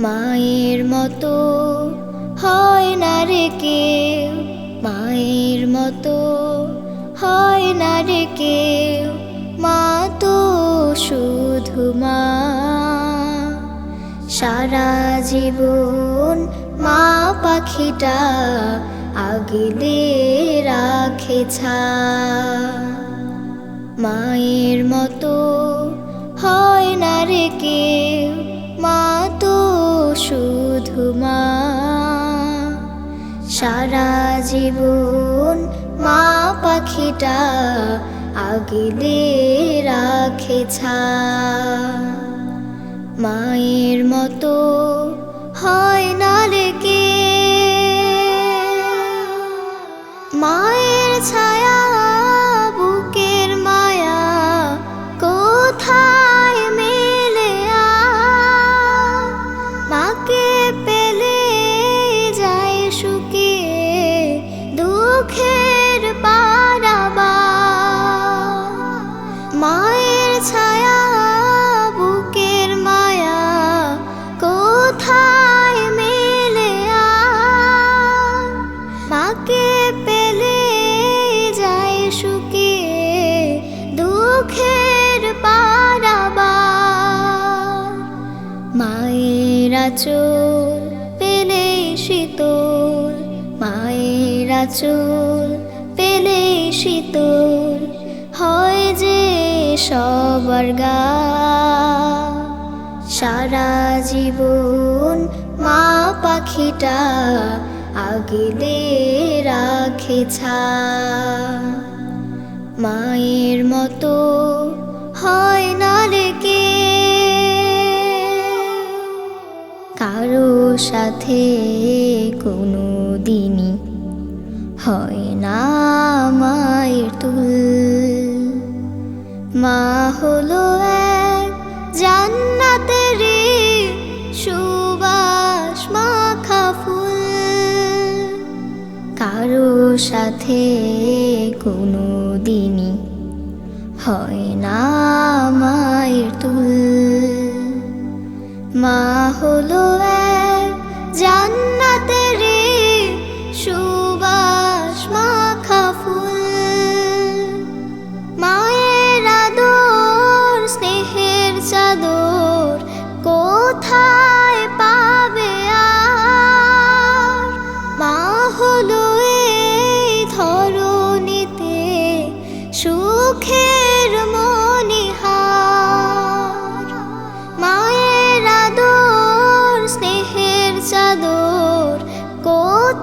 মায়ের মতো হয় না রে কেউ। মায়ের মতো হয় না রে কেউ। মা তো শুধু মা। সারা জীবন মা পাখিটা আগলে রাখে ছা। মায়ের মতো হয় না রে কেউ। শুধু মা সারা জীবন মা পাখিটা আগলে রাখে ছা। মায়ের মতো হয় না রে কে? মায়ের ছায়া আচল পেলে শীতল, মায়ের আচল, পেলে শীতল, হয় যে সবার গা। সারা জীবন মা পাখিটা আগলে রাখে ছা। মায়ের মতো হয় না রে কারও সাথে কোনো দিনই হয় না মায়ের তুল। মা হলো এক জান্নাতের সুবাস মাখা ফুল। কারও সাথে কোনো দিনই হয় না মায়ের তুল। মা হলো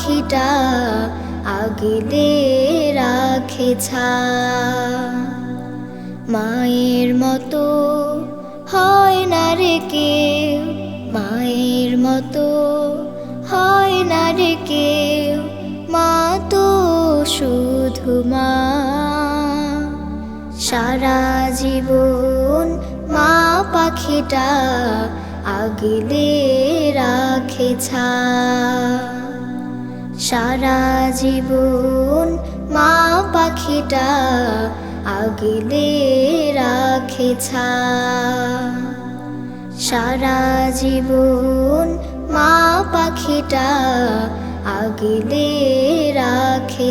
পাখিটা আগলে রাখে ছা মায়ের মতো হয় না রে কেউ, মায়ের মতো হয় না রে কেউ। মা তো শুধু মা। সারা জীবন মা পাখিটা আগলে রাখে ছা সারা জীবন মা পাখিটা আগলে রাখে সারা জীবন মা পাখিটা আগলে রাখে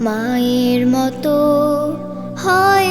মায়ের মতো হয়